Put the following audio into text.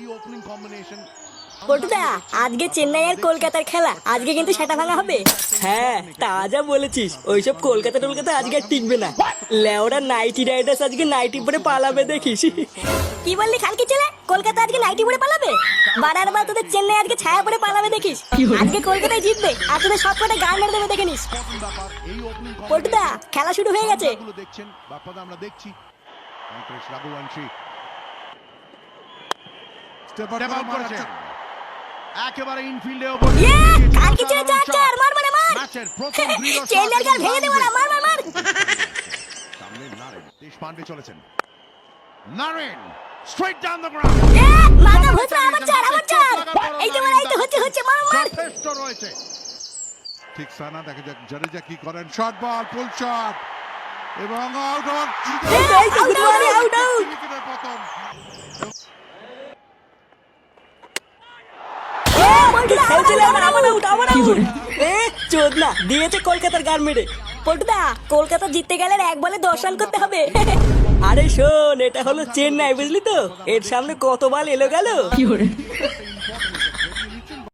এই opening combination পটুদা আজকে চেন্নাই আর কলকাতার খেলা। আজকে কিন্তু সেটা ভাঙা হবে। হ্যাঁ তা যা বলেছিস। ওইসব কলকাতা টলকাতা আজকে আর টিকবে না। লেওরা নাইটি রাইডার্স আজকে নাইটি পরে পালাবে দেখিস। কি বললি খালকি ছেলে? কলকাতা আজকে নাইটি পরে পালাবে? বারার বার তোদের চেন্নাই আজকে ছায়া পরে পালাবে দেখিস। আজকে কলকাতায় জিতবে আর তোদের সব কটা গান মেরে দেবে দেখে নিস পটুদা খেলা শুরু হয়ে গেছে। দেখছেন আমরা দেখছি। রঘুবংশী করেছেন একেবারে ইনফিল্ডে ইয়ে! খালকি ছেলে চার চার মার মানে মার! ম্যাচের প্রথম দৃঢ় shot গাল ভেঙে দেবো না মার মার মার! সামনে নারেন দেশপান্ডে চলেছেন। Naren straight down the ground মাথা ভুতরা আবার চার আবার চার! এই তো এই তো হচ্ছে হচ্ছে মার মার! যথেষ্ট রয়েছে। ঠিক সানা দেখা যাক জাডেজা কি করেন। শর্ট বল ফুল শট এবং আউট আউট এই তো, পল্টুদা, খেলছিল আউট আউট এ চোদ না দিয়েছে কলকাতার গান মেরে পল্টুদা কলকাতা জিততে গেলে এক বলে দশ রান করতে হবে। আরে শোন এটা হলো চেন্নাই বুঝলি তো? এর সামনে কত বল এলো গেল?